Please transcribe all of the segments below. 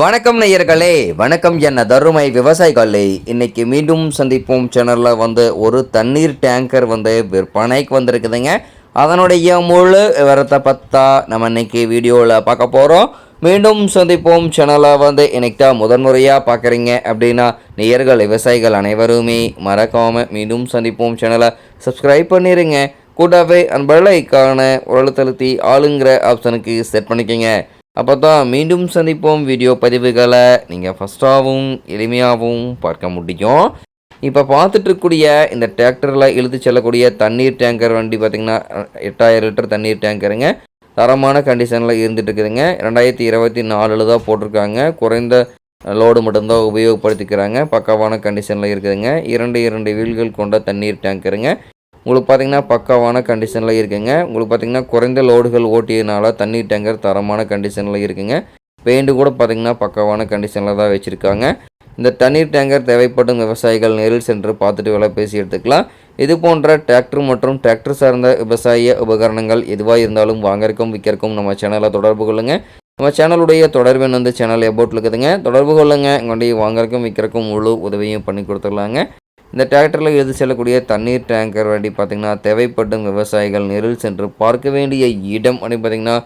வணக்கம் நேயர்களே வணக்கம் என்ன தருமை விவசாயிகளே. இன்னைக்கு மீண்டும் சந்திப்போம். சேனலில் வந்து ஒரு தண்ணீர் டேங்கர் வந்து விற்பனைக்கு வந்திருக்குதுங்க. அதனுடைய முழு விவரத்தை பார்த்தா நம்ம இன்னைக்கு வீடியோவில் பார்க்க போகிறோம் மீண்டும் சந்திப்போம். சேனலை வந்து இன்னைக்கு முதன்முறையாக பார்க்குறீங்க அப்படின்னா நேயர்கள் விவசாயிகள் அனைவருமே மறக்காமல் மீண்டும் சந்திப்போம். சேனலை சப்ஸ்கிரைப் பண்ணிடுங்க கூட்டாவே அந்த பெல் ஐக்கான ஆளுங்கிற ஆப்ஷனுக்கு செட் பண்ணிக்கோங்க. அப்போ தான் மீண்டும் சந்திப்போம் வீடியோ பதிவுகளை. நீங்கள் ஃபஸ்ட்டாகவும் எளிமையாகவும் பார்க்க முடியும். இப்போ பார்த்துட்ருக்கூடிய இந்த டிராக்டரில் இழுத்து செல்லக்கூடிய தண்ணீர் டேங்கர் வண்டி பார்த்திங்கன்னா எட்டாயிரம் லிட்டர் தண்ணீர் டேங்கருங்க தரமான கண்டிஷனில் இருந்துட்டு இருக்குதுங்க ரெண்டாயிரத்தி இருபத்தி நாலில் தான் போட்டிருக்காங்க. குறைந்த லோடு மட்டும்தான் உபயோகப்படுத்திக்கிறாங்க. பக்காவான கண்டிஷனில் இருக்குதுங்க. இரண்டு இரண்டு வீல்கள் கொண்ட தண்ணீர் டேங்கருங்க உங்களுக்கு பார்த்தீங்கன்னா பக்காவான கண்டிஷனில் இருக்குங்க. உங்களுக்கு பார்த்தீங்கன்னா குறைந்த லோடுகள் ஓட்டியதுனால தண்ணீர் டேங்கர் தரமான கண்டிஷனில் இருக்குங்க. பெயிண்ட்டு கூட பார்த்தீங்கன்னா பக்காவான கண்டிஷனில் தான் வச்சுருக்காங்க. இந்த தண்ணீர் டேங்கர் தேவைப்படும் விவசாயிகள் நேரில் சென்று பார்த்துட்டு விலை பேசி எடுத்துக்கலாம். இது போன்ற டிராக்டர் மற்றும் டிராக்டர் சார்ந்த விவசாய உபகரணங்கள் எதுவாக இருந்தாலும் வாங்கறக்கும் விற்கிறக்கும் நம்ம சேனலை தொடர்பு கொள்ளுங்கள் நம்ம சேனலுடைய தொடர்பு வந்து சேனல் எபோட்டில் இருக்குதுங்க. தொடர்பு கொள்ளுங்க. உங்களுடைய வாங்கறக்கும் விற்கிறக்கும் முழு உதவியும் பண்ணி கொடுத்துடலாங்க. இந்த டிராக்டரில் எழுதி செல்லக்கூடிய தண்ணீர் டேங்கர் வண்டி பார்த்திங்கன்னா தேவைப்படும் விவசாயிகள் நேரில் சென்று பார்க்க வேண்டிய இடம் அப்படின்னு பார்த்திங்கன்னா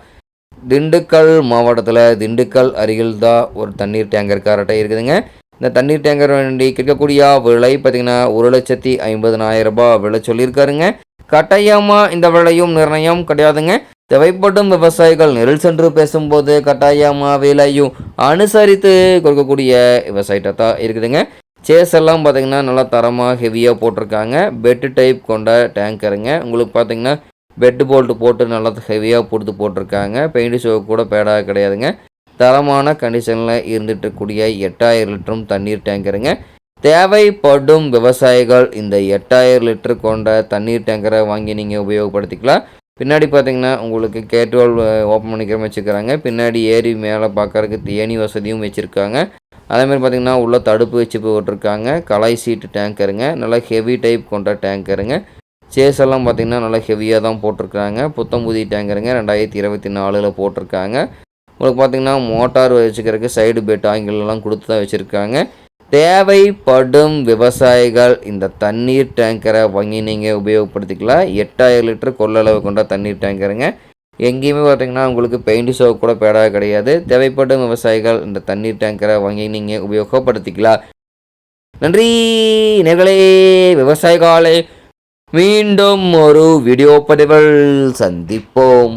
திண்டுக்கல் மாவட்டத்தில் திண்டுக்கல் அருகில் தான் ஒரு தண்ணீர் டேங்கர் காரட்டை இருக்குதுங்க. இந்த தண்ணீர் டேங்கர் வண்டி கேட்கக்கூடிய விலை பார்த்திங்கன்னா ஒரு லட்சத்தி ஐம்பதனாயிரம் விலை சொல்லியிருக்காருங்க. கட்டாயமாக இந்த விலையும் நிர்ணயம் கிடையாதுங்க. தேவைப்படும் விவசாயிகள் நெருள் சென்று பேசும்போது கட்டாயமாக விலையும் அனுசரித்து கொடுக்கக்கூடிய விவசாயிட்ட தான் இருக்குதுங்க. சேஸ் எல்லாம் பார்த்தீங்கன்னா நல்லா தரமாக ஹெவியாக போட்டிருக்காங்க. பெட்டு டைப் கொண்ட டேங்கருங்க உங்களுக்கு பார்த்தீங்கன்னா பெட்டு போல்ட்டு போட்டு நல்லா ஹெவியாக கொடுத்து போட்டிருக்காங்க. பெயிண்ட் ஷோ கூட பேடாக கிடையாதுங்க. தரமான கண்டிஷனில் இருந்துட்டுக்கூடிய எட்டாயிரம் லிட்டரும் தண்ணீர் டேங்கருங்க தேவைப்படும் விவசாயிகள் இந்த எட்டாயிரம் லிட்டர் கொண்ட தண்ணீர் டேங்கரை வாங்கி நீங்கள் உபயோகப்படுத்திக்கலாம். பின்னாடி பார்த்தீங்கன்னா உங்களுக்கு கேட்வால் ஓப்பன் பண்ணிக்கிற வச்சுக்கிறாங்க. பின்னாடி ஏரி மேலே பார்க்கறதுக்கு தேனி வசதியும் வச்சுருக்காங்க. அதேமாதிரி பார்த்திங்கன்னா உள்ளே தடுப்பு வச்சு போட்டிருக்காங்க. கலாய் சீட்டு டேங்கருங்க. நல்லா ஹெவி டைப் கொண்ட டேங்கருங்க. சேஸ் எல்லாம் பார்த்திங்கன்னா நல்லா ஹெவியாக தான் போட்டிருக்காங்க. புத்தம் புதிய டேங்கருங்க. ரெண்டாயிரத்தி இருபத்தி நாலில் போட்டிருக்காங்க. உங்களுக்கு பார்த்திங்கன்னா மோட்டார் வச்சுக்கிறதுக்கு சைடு பெட் ஆங்கிலெல்லாம் கொடுத்து தான் வச்சுருக்காங்க. தேவைப்படும் விவசாயிகள் இந்த தண்ணீர் டேங்கரை வாங்கி நீங்கள் உபயோகப்படுத்திக்கலாம். எட்டாயிரம் லிட்டர் கொள்ளளவு கொண்ட தண்ணீர் டேங்கருங்க. எங்கேயுமே பார்த்தீங்கன்னா உங்களுக்கு பெயிண்ட் ஷோ கூட பேடாக கிடையாது. தேவைப்படும் விவசாயிகள் இந்த தண்ணீர் டேங்கரை வாங்கி நீங்கள் உபயோகப்படுத்திக்கலாம். நன்றி நேர்களே விவசாயிகளே மீண்டும் ஒரு வீடியோ பதிவில் சந்திப்போம்.